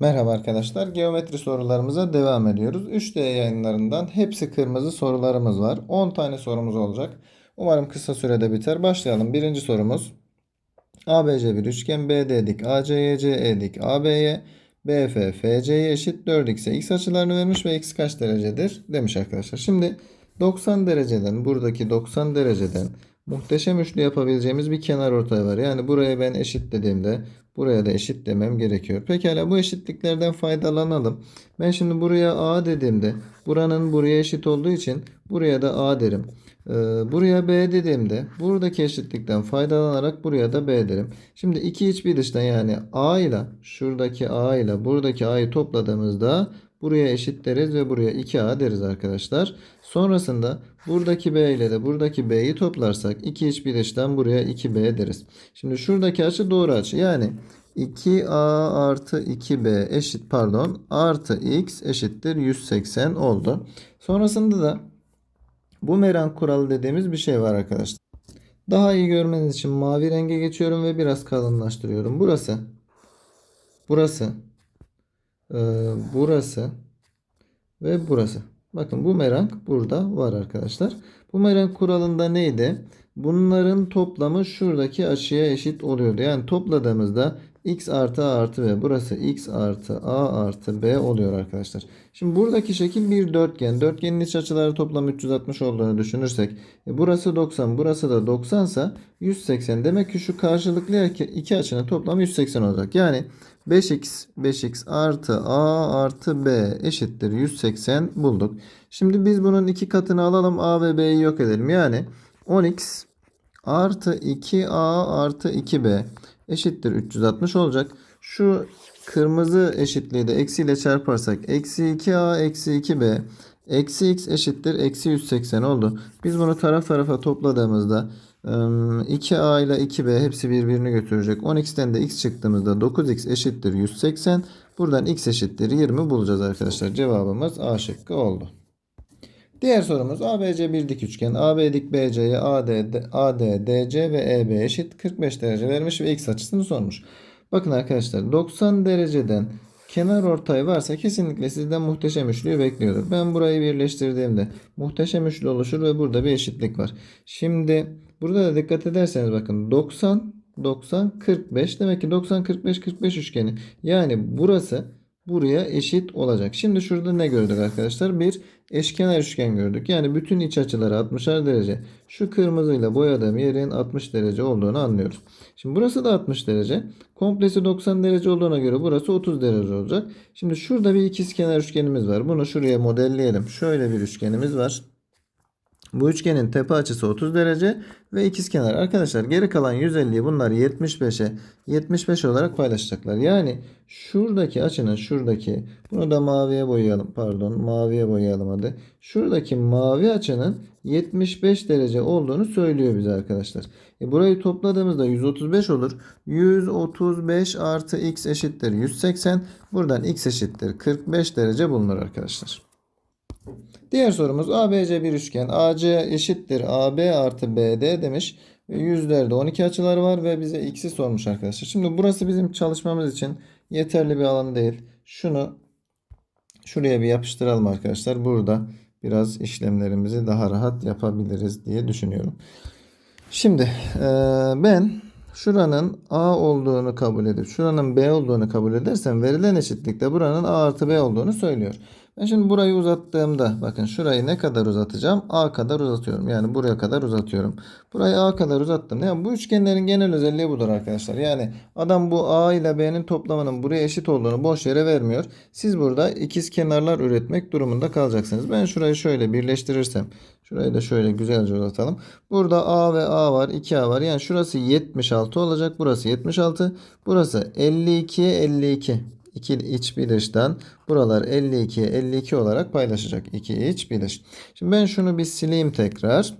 Merhaba arkadaşlar. Geometri sorularımıza devam ediyoruz. 3D yayınlarından hepsi kırmızı sorularımız var. 10 tane sorumuz olacak. Umarım kısa sürede biter. Başlayalım. Birinci sorumuz. ABC bir üçgen BD dik ACYC dik AB'ye BF FC'ye eşit 4x'e x açılarını vermiş ve x kaç derecedir demiş arkadaşlar. Şimdi 90 dereceden buradaki 90 dereceden muhteşem üçlü yapabileceğimiz bir kenar ortay var. Yani buraya ben eşit dediğimde buraya da eşit demem gerekiyor. Pekala bu eşitliklerden faydalanalım. Ben şimdi buraya A dediğimde buranın buraya eşit olduğu için buraya da A derim. Ee, buraya B dediğimde buradaki eşitlikten faydalanarak buraya da B derim. Şimdi iki iç bir dıştan yani A ile şuradaki A ile buradaki A'yı topladığımızda buraya eşit deriz ve buraya 2A deriz arkadaşlar. Sonrasında buradaki B ile de buradaki B'yi toplarsak iki iç bir dıştan buraya 2B deriz. Şimdi şuradaki açı doğru açı. Yani 2A artı 2B eşit pardon artı X eşittir 180 oldu. Sonrasında da bu meran kuralı dediğimiz bir şey var arkadaşlar. Daha iyi görmeniz için mavi renge geçiyorum ve biraz kalınlaştırıyorum. Burası, burası, e, burası ve burası. Bakın bu merank burada var arkadaşlar. Bu merank kuralında neydi? Bunların toplamı şuradaki açıya eşit oluyordu. Yani topladığımızda x artı a artı b burası x artı a artı b oluyor arkadaşlar. Şimdi buradaki şekil bir dörtgen. Dörtgenin iç açıları toplam 360 olduğunu düşünürsek e burası 90 burası da 90 ise 180 demek ki şu karşılıklı iki açının toplamı 180 olacak. Yani 5x 5x artı a artı b eşittir 180 bulduk. Şimdi biz bunun iki katını alalım a ve b'yi yok edelim. Yani 10x artı 2a artı 2b eşittir 360 olacak. Şu kırmızı eşitliği de eksiyle çarparsak eksi 2a eksi 2b eksi x eşittir eksi 180 oldu. Biz bunu taraf tarafa topladığımızda 2a ile 2b hepsi birbirini götürecek. 10x'ten de x çıktığımızda 9x eşittir 180. Buradan x eşittir 20 bulacağız arkadaşlar. Cevabımız A şıkkı oldu. Diğer sorumuz ABC bir dik üçgen. AB dik BC'ye AD, AD, DC ve EB eşit 45 derece vermiş ve x açısını sormuş. Bakın arkadaşlar 90 dereceden kenar ortay varsa kesinlikle sizden muhteşem üçlüyü bekliyordur. Ben burayı birleştirdiğimde muhteşem üçlü oluşur ve burada bir eşitlik var. Şimdi burada da dikkat ederseniz bakın 90 90 45 demek ki 90 45 45 üçgeni. Yani burası buraya eşit olacak. Şimdi şurada ne gördük arkadaşlar? Bir eşkenar üçgen gördük. Yani bütün iç açıları 60'ar derece. Şu kırmızıyla boyadığım yerin 60 derece olduğunu anlıyoruz. Şimdi burası da 60 derece. Komplesi 90 derece olduğuna göre burası 30 derece olacak. Şimdi şurada bir ikizkenar üçgenimiz var. Bunu şuraya modelleyelim. Şöyle bir üçgenimiz var. Bu üçgenin tepe açısı 30 derece ve ikizkenar. Arkadaşlar geri kalan 150'yi bunlar 75'e 75 olarak paylaşacaklar. Yani şuradaki açının şuradaki bunu da maviye boyayalım. Pardon maviye boyayalım hadi. Şuradaki mavi açının 75 derece olduğunu söylüyor bize arkadaşlar. E burayı topladığımızda 135 olur. 135 artı x eşittir 180. Buradan x eşittir 45 derece bulunur arkadaşlar. Diğer sorumuz ABC bir üçgen. AC eşittir AB artı BD demiş. Yüzlerde 12 açıları var ve bize x'i sormuş arkadaşlar. Şimdi burası bizim çalışmamız için yeterli bir alan değil. Şunu şuraya bir yapıştıralım arkadaşlar. Burada biraz işlemlerimizi daha rahat yapabiliriz diye düşünüyorum. Şimdi ben şuranın A olduğunu kabul edip şuranın B olduğunu kabul edersem verilen eşitlikte buranın A artı B olduğunu söylüyor. Ben şimdi burayı uzattığımda bakın şurayı ne kadar uzatacağım? A kadar uzatıyorum. Yani buraya kadar uzatıyorum. Burayı A kadar uzattım. Yani bu üçgenlerin genel özelliği budur arkadaşlar. Yani adam bu A ile B'nin toplamının buraya eşit olduğunu boş yere vermiyor. Siz burada ikiz kenarlar üretmek durumunda kalacaksınız. Ben şurayı şöyle birleştirirsem Şurayı da şöyle güzelce uzatalım. Burada A ve A var. 2A var. Yani şurası 76 olacak. Burası 76. Burası 52'ye 52. İki iç bir dıştan buralar 52'ye 52 olarak paylaşacak. İki iç bir dış. Şimdi ben şunu bir sileyim tekrar.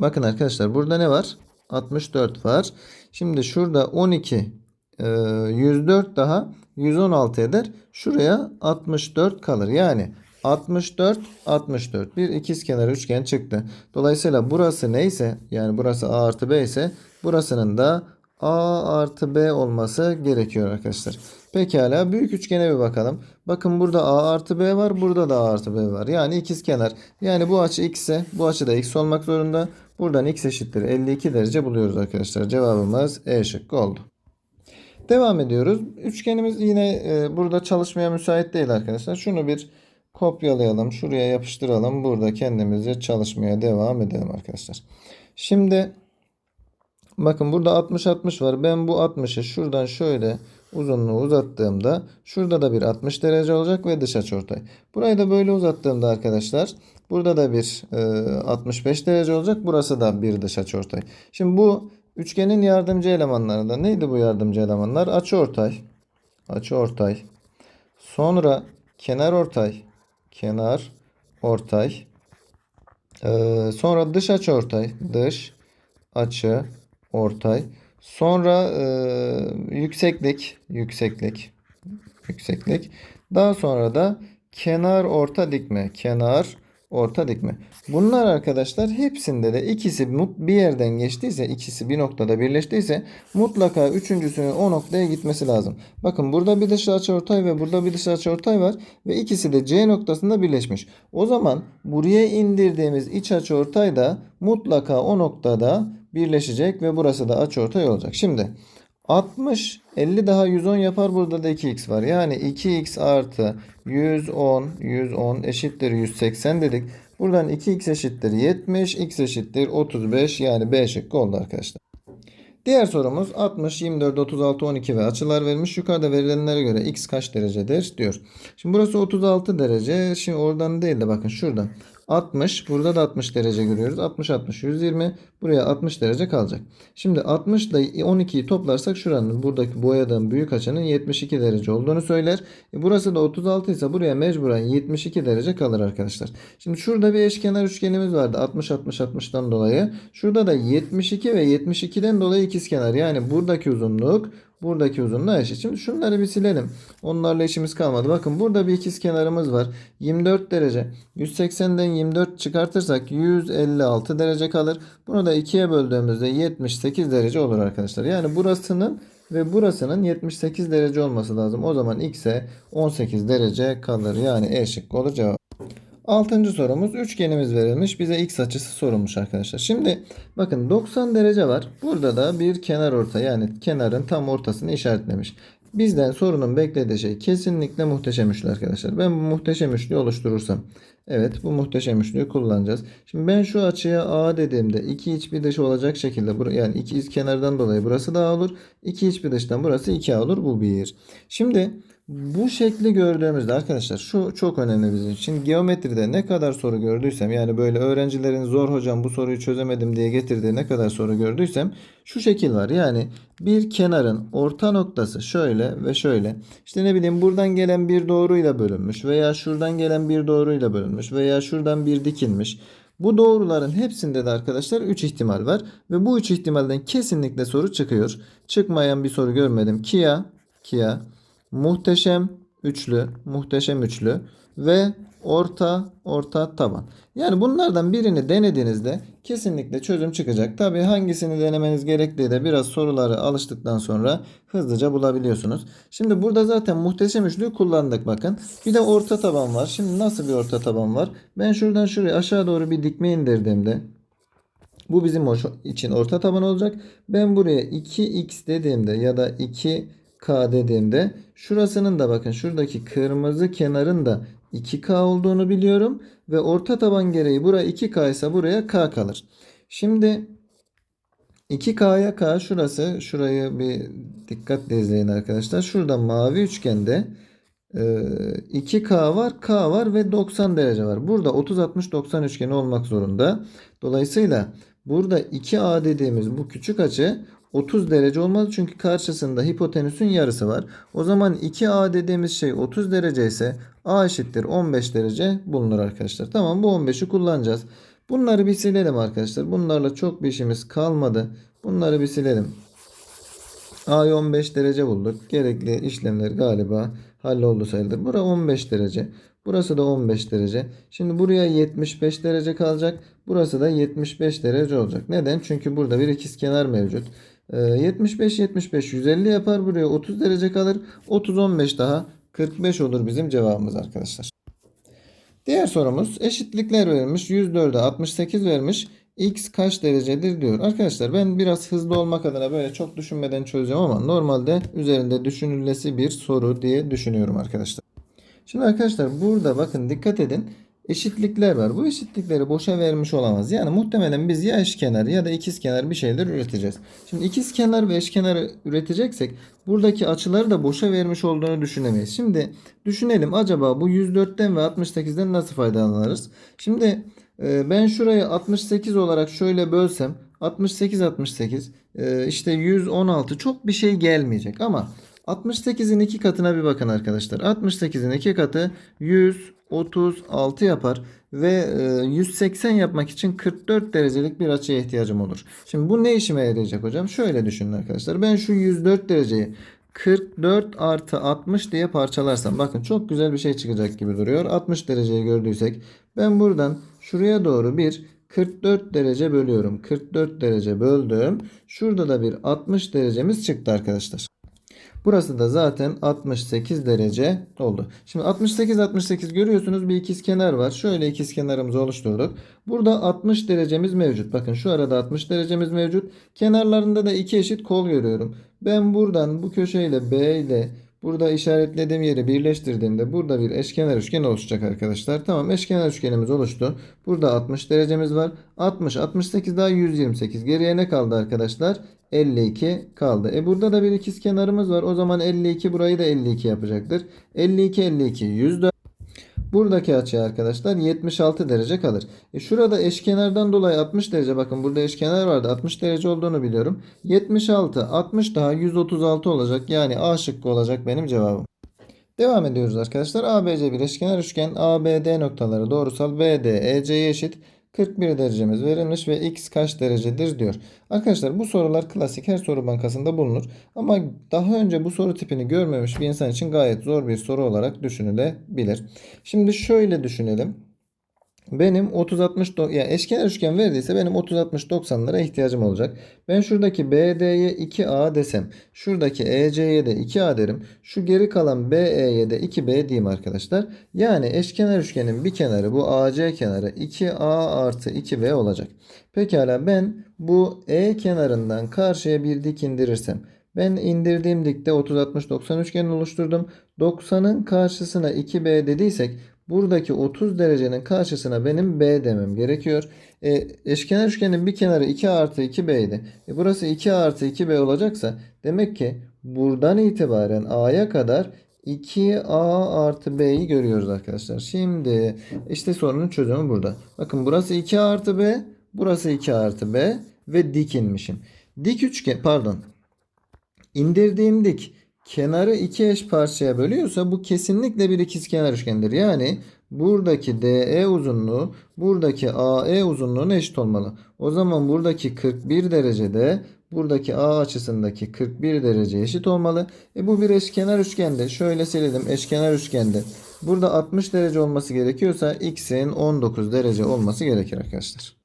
Bakın arkadaşlar burada ne var? 64 var. Şimdi şurada 12 104 daha 116 eder. Şuraya 64 kalır. Yani 64 64 bir ikizkenar üçgen çıktı. Dolayısıyla burası neyse yani burası A artı B ise burasının da A artı B olması gerekiyor arkadaşlar. Pekala büyük üçgene bir bakalım. Bakın burada A artı B var. Burada da A artı B var. Yani ikizkenar. Yani bu açı x ise bu açı da x olmak zorunda. Buradan x eşittir 52 derece buluyoruz arkadaşlar. Cevabımız E şıkkı oldu. Devam ediyoruz. Üçgenimiz yine e, burada çalışmaya müsait değil arkadaşlar. Şunu bir kopyalayalım. Şuraya yapıştıralım. Burada kendimizce çalışmaya devam edelim arkadaşlar. Şimdi bakın burada 60-60 var. Ben bu 60'ı şuradan şöyle uzunluğu uzattığımda şurada da bir 60 derece olacak ve dış açıortay. Burayı da böyle uzattığımda arkadaşlar burada da bir e, 65 derece olacak. Burası da bir dış açıortay. Şimdi bu üçgenin yardımcı elemanlarında neydi bu yardımcı elemanlar? Açıortay. Açıortay. Sonra kenar ortay. Kenar ortay. Ee, sonra dış açı ortay. Dış açı ortay. Sonra e, yükseklik. Yükseklik. Yükseklik. Daha sonra da kenar orta dikme. Kenar orta dikme. Bunlar arkadaşlar hepsinde de ikisi bir yerden geçtiyse, ikisi bir noktada birleştiyse mutlaka üçüncüsünün o noktaya gitmesi lazım. Bakın burada bir dış açıortay ve burada bir dış açıortay var ve ikisi de C noktasında birleşmiş. O zaman buraya indirdiğimiz iç açıortay da mutlaka o noktada birleşecek ve burası da açıortay olacak. Şimdi 60 50 daha 110 yapar. Burada da 2x var. Yani 2x artı 110 110 eşittir 180 dedik. Buradan 2x eşittir 70 x eşittir 35 yani B şıkkı oldu arkadaşlar. Diğer sorumuz 60, 24, 36, 12 ve açılar verilmiş. Yukarıda verilenlere göre x kaç derecedir diyor. Şimdi burası 36 derece. Şimdi oradan değil de bakın şuradan. 60. Burada da 60 derece görüyoruz. 60, 60, 120. Buraya 60 derece kalacak. Şimdi 60 ile 12'yi toplarsak şuranın buradaki boyadığım büyük açının 72 derece olduğunu söyler. E burası da 36 ise buraya mecburen 72 derece kalır arkadaşlar. Şimdi şurada bir eşkenar üçgenimiz vardı. 60, 60, 60'tan dolayı. Şurada da 72 ve 72'den dolayı ikizkenar. Yani buradaki uzunluk buradaki uzunluğa eşit. Şimdi şunları bir silelim. Onlarla işimiz kalmadı. Bakın burada bir ikiz kenarımız var. 24 derece. 180'den 24 çıkartırsak 156 derece kalır. Bunu da ikiye böldüğümüzde 78 derece olur arkadaşlar. Yani burasının ve burasının 78 derece olması lazım. O zaman x'e 18 derece kalır. Yani E şıkkı olur cevap. Altıncı sorumuz üçgenimiz verilmiş. Bize x açısı sorulmuş arkadaşlar. Şimdi bakın 90 derece var. Burada da bir kenar orta yani kenarın tam ortasını işaretlemiş. Bizden sorunun beklediği şey kesinlikle muhteşem üçlü arkadaşlar. Ben bu muhteşem üçlüyü oluşturursam. Evet bu muhteşem üçlüyü kullanacağız. Şimdi ben şu açıya A dediğimde iki iç bir dış olacak şekilde yani iki iç kenardan dolayı burası da A olur. İki iç bir dıştan burası 2A olur. Bu bir. Şimdi bu şekli gördüğümüzde arkadaşlar şu çok önemli bizim için. Geometride ne kadar soru gördüysem yani böyle öğrencilerin zor hocam bu soruyu çözemedim diye getirdiği ne kadar soru gördüysem şu şekil var. Yani bir kenarın orta noktası şöyle ve şöyle. İşte ne bileyim buradan gelen bir doğruyla bölünmüş veya şuradan gelen bir doğruyla bölünmüş veya şuradan bir dikilmiş. Bu doğruların hepsinde de arkadaşlar 3 ihtimal var ve bu 3 ihtimalden kesinlikle soru çıkıyor. Çıkmayan bir soru görmedim. Kia, Kia muhteşem üçlü, muhteşem üçlü ve orta orta taban. Yani bunlardan birini denediğinizde kesinlikle çözüm çıkacak. Tabi hangisini denemeniz gerektiği de biraz soruları alıştıktan sonra hızlıca bulabiliyorsunuz. Şimdi burada zaten muhteşem üçlüyü kullandık bakın. Bir de orta taban var. Şimdi nasıl bir orta taban var? Ben şuradan şuraya aşağı doğru bir dikme indirdiğimde bu bizim için orta taban olacak. Ben buraya 2x dediğimde ya da 2k dediğimde şurasının da bakın şuradaki kırmızı kenarın da 2k olduğunu biliyorum. Ve orta taban gereği buraya 2k ise buraya k kalır. Şimdi 2K'ya K şurası. Şurayı bir dikkatle izleyin arkadaşlar. Şurada mavi üçgende e, 2K var, K var ve 90 derece var. Burada 30 60 90 üçgeni olmak zorunda. Dolayısıyla burada 2A dediğimiz bu küçük açı 30 derece olmalı çünkü karşısında hipotenüsün yarısı var. O zaman 2A dediğimiz şey 30 derece ise A eşittir 15 derece bulunur arkadaşlar. Tamam bu 15'i kullanacağız. Bunları bir silelim arkadaşlar. Bunlarla çok bir işimiz kalmadı. Bunları bir silelim. A'yı 15 derece bulduk. Gerekli işlemler galiba halloldu sayılır. Bura 15 derece. Burası da 15 derece. Şimdi buraya 75 derece kalacak. Burası da 75 derece olacak. Neden? Çünkü burada bir ikizkenar mevcut. Ee, 75 75 150 yapar. Buraya 30 derece kalır. 30 15 daha 45 olur bizim cevabımız arkadaşlar. Diğer sorumuz eşitlikler verilmiş. 104'e 68 vermiş. X kaç derecedir diyor. Arkadaşlar ben biraz hızlı olmak adına böyle çok düşünmeden çözeceğim ama normalde üzerinde düşünülesi bir soru diye düşünüyorum arkadaşlar. Şimdi arkadaşlar burada bakın dikkat edin. Eşitlikler var. Bu eşitlikleri boşa vermiş olamaz. Yani muhtemelen biz ya eşkenar ya da ikizkenar bir şeyler üreteceğiz. Şimdi ikizkenar ve eşkenar üreteceksek buradaki açıları da boşa vermiş olduğunu düşünemeyiz. Şimdi düşünelim acaba bu 104'ten ve 68'den nasıl faydalanırız? Şimdi e, ben şurayı 68 olarak şöyle bölsem 68 68 e, işte 116 çok bir şey gelmeyecek ama 68'in iki katına bir bakın arkadaşlar. 68'in iki katı 136 yapar ve e, 180 yapmak için 44 derecelik bir açıya ihtiyacım olur. Şimdi bu ne işime yarayacak hocam? Şöyle düşünün arkadaşlar. Ben şu 104 dereceyi 44 artı 60 diye parçalarsam bakın çok güzel bir şey çıkacak gibi duruyor. 60 dereceyi gördüysek ben buradan şuraya doğru bir 44 derece bölüyorum. 44 derece böldüm. Şurada da bir 60 derecemiz çıktı arkadaşlar. Burası da zaten 68 derece oldu. Şimdi 68 68 görüyorsunuz bir ikizkenar var. Şöyle ikizkenarımızı oluşturduk. Burada 60 derecemiz mevcut. Bakın şu arada 60 derecemiz mevcut. Kenarlarında da iki eşit kol görüyorum. Ben buradan bu köşeyle B ile burada işaretlediğim yeri birleştirdiğimde burada bir eşkenar üçgen oluşacak arkadaşlar. Tamam eşkenar üçgenimiz oluştu. Burada 60 derecemiz var. 60 68 daha 128. Geriye ne kaldı arkadaşlar? 52 kaldı. E burada da bir ikiz kenarımız var. O zaman 52 burayı da 52 yapacaktır. 52 52 104. Buradaki açı arkadaşlar 76 derece kalır. E şurada eşkenardan dolayı 60 derece bakın burada eşkenar vardı 60 derece olduğunu biliyorum. 76 60 daha 136 olacak. Yani A şıkkı olacak benim cevabım. Devam ediyoruz arkadaşlar. ABC bir eşkenar üçgen ABD noktaları doğrusal BD EC'ye eşit. 41 derecemiz verilmiş ve x kaç derecedir diyor. Arkadaşlar bu sorular klasik her soru bankasında bulunur. Ama daha önce bu soru tipini görmemiş bir insan için gayet zor bir soru olarak düşünülebilir. Şimdi şöyle düşünelim. Benim 30 60 yani eşkenar üçgen verdiyse benim 30 60 90'lara ihtiyacım olacak. Ben şuradaki BD'ye 2A desem, şuradaki EC'ye de 2A derim. Şu geri kalan BE'ye de 2B diyeyim arkadaşlar. Yani eşkenar üçgenin bir kenarı bu AC kenarı 2A artı 2B olacak. Pekala ben bu E kenarından karşıya bir dik indirirsem ben indirdiğim dikte 30 60 90 üçgen oluşturdum. 90'ın karşısına 2B dediysek Buradaki 30 derecenin karşısına benim B demem gerekiyor. E, eşkenar üçgenin bir kenarı 2 artı 2B idi. E, burası 2 artı 2B olacaksa demek ki buradan itibaren A'ya kadar 2A artı B'yi görüyoruz arkadaşlar. Şimdi işte sorunun çözümü burada. Bakın burası 2 artı B. Burası 2 artı B. Ve dik inmişim. Dik üçgen pardon. İndirdiğim dik kenarı iki eş parçaya bölüyorsa bu kesinlikle bir ikizkenar üçgendir. Yani buradaki DE uzunluğu buradaki AE uzunluğuna eşit olmalı. O zaman buradaki 41 derecede buradaki A açısındaki 41 derece eşit olmalı. E bu bir eşkenar üçgende. Şöyle silelim eşkenar üçgende. Burada 60 derece olması gerekiyorsa x'in 19 derece olması gerekir arkadaşlar.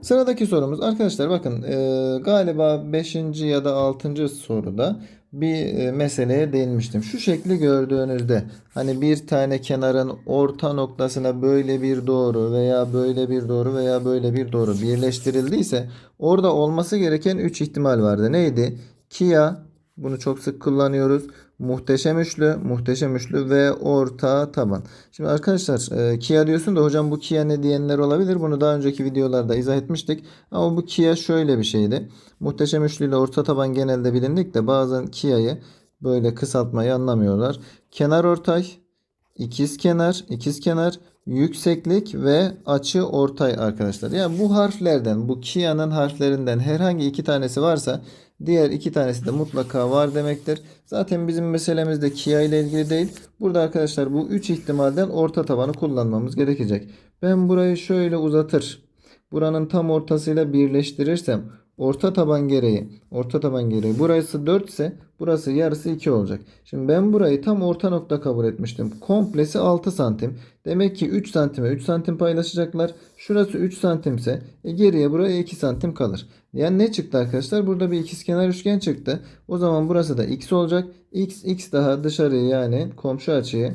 Sıradaki sorumuz arkadaşlar bakın e, galiba 5. ya da 6. soruda bir e, meseleye değinmiştim. Şu şekli gördüğünüzde hani bir tane kenarın orta noktasına böyle bir doğru veya böyle bir doğru veya böyle bir doğru birleştirildiyse orada olması gereken 3 ihtimal vardı. Neydi? Kia bunu çok sık kullanıyoruz. Muhteşem üçlü, muhteşem üçlü ve orta taban. Şimdi arkadaşlar e, Kia diyorsun da hocam bu Kia ne diyenler olabilir. Bunu daha önceki videolarda izah etmiştik. Ama bu Kia şöyle bir şeydi. Muhteşem üçlü ile orta taban genelde bilindik de bazen Kia'yı böyle kısaltmayı anlamıyorlar. Kenar ortay, ikiz kenar, ikiz kenar, yükseklik ve açı ortay arkadaşlar. Yani bu harflerden, bu Kia'nın harflerinden herhangi iki tanesi varsa Diğer iki tanesi de mutlaka var demektir. Zaten bizim meselemiz de Kia ile ilgili değil. Burada arkadaşlar bu üç ihtimalden orta tabanı kullanmamız gerekecek. Ben burayı şöyle uzatır. Buranın tam ortasıyla birleştirirsem orta taban gereği orta taban gereği burası 4 ise burası yarısı 2 olacak. Şimdi ben burayı tam orta nokta kabul etmiştim. Komplesi 6 santim. Demek ki 3 santime 3 santim paylaşacaklar. Şurası 3 santimse e geriye buraya 2 santim kalır. Yani ne çıktı arkadaşlar? Burada bir ikizkenar üçgen çıktı. O zaman burası da x olacak. x x daha dışarıya yani komşu açıyı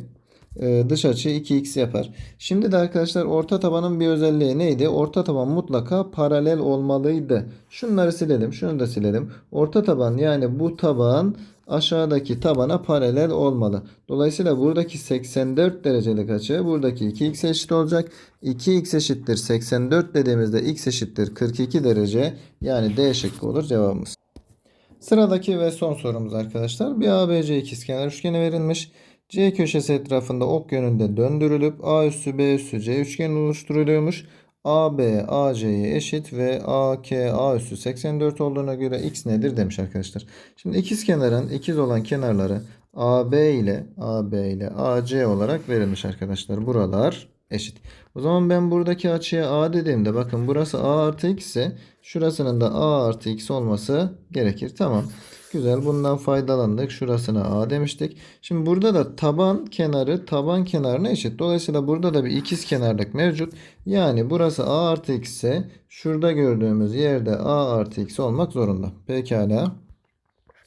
dış açı 2x yapar. Şimdi de arkadaşlar orta tabanın bir özelliği neydi? Orta taban mutlaka paralel olmalıydı. Şunları silelim. Şunu da silelim. Orta taban yani bu taban aşağıdaki tabana paralel olmalı. Dolayısıyla buradaki 84 derecelik açı buradaki 2x eşit olacak. 2x eşittir 84 dediğimizde x eşittir 42 derece. Yani D şıkkı olur cevabımız. Sıradaki ve son sorumuz arkadaşlar. Bir ABC ikizkenar üçgeni verilmiş. C köşesi etrafında ok yönünde döndürülüp A üssü B üssü C üçgeni oluşturuluyormuş. AB AC'ye eşit ve AK A üssü 84 olduğuna göre x nedir demiş arkadaşlar. Şimdi ikizkenarın ikiz olan kenarları AB ile AB ile AC olarak verilmiş arkadaşlar. Buralar eşit. O zaman ben buradaki açıya A dediğimde bakın burası A artı x ise şurasının da A artı x olması gerekir. Tamam. Güzel. Bundan faydalandık. Şurasına A demiştik. Şimdi burada da taban kenarı taban kenarına eşit. Dolayısıyla burada da bir ikiz kenarlık mevcut. Yani burası A artı x ise şurada gördüğümüz yerde A artı x olmak zorunda. Pekala.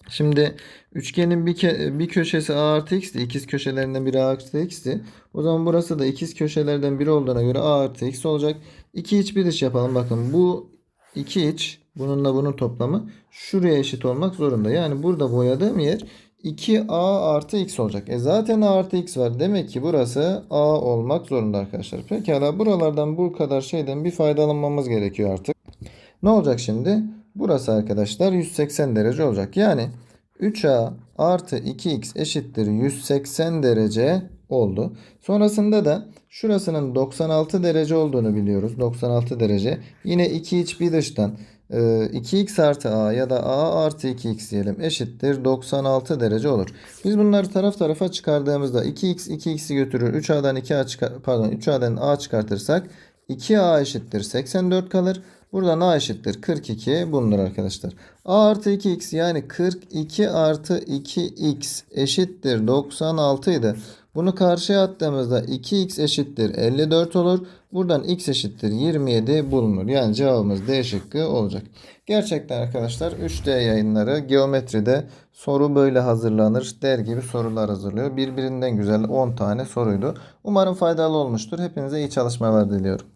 Şimdi üçgenin bir, bir köşesi A artı x'ti. İkiz köşelerinden biri A artı x'ti. O zaman burası da ikiz köşelerden biri olduğuna göre A artı x olacak. İki iç bir dış yapalım. Bakın bu iki iç bununla bunun toplamı şuraya eşit olmak zorunda. Yani burada boyadığım yer 2A artı x olacak. E zaten A artı x var. Demek ki burası A olmak zorunda arkadaşlar. Pekala buralardan bu kadar şeyden bir faydalanmamız gerekiyor artık. Ne olacak şimdi? Burası arkadaşlar 180 derece olacak. Yani 3a artı 2x eşittir 180 derece oldu. Sonrasında da şurasının 96 derece olduğunu biliyoruz. 96 derece. Yine 2 iç bir dıştan e, 2x artı a ya da a artı 2x diyelim eşittir 96 derece olur. Biz bunları taraf tarafa çıkardığımızda 2x 2x'i götürür. 3a'dan 2a çıkar pardon 3a'dan a çıkartırsak 2a eşittir 84 kalır. Buradan a eşittir 42 bulunur arkadaşlar. a artı 2x yani 42 artı 2x eşittir 96 idi. Bunu karşıya attığımızda 2x eşittir 54 olur. Buradan x eşittir 27 bulunur. Yani cevabımız D şıkkı olacak. Gerçekten arkadaşlar 3D yayınları geometride soru böyle hazırlanır der gibi sorular hazırlıyor. Birbirinden güzel 10 tane soruydu. Umarım faydalı olmuştur. Hepinize iyi çalışmalar diliyorum.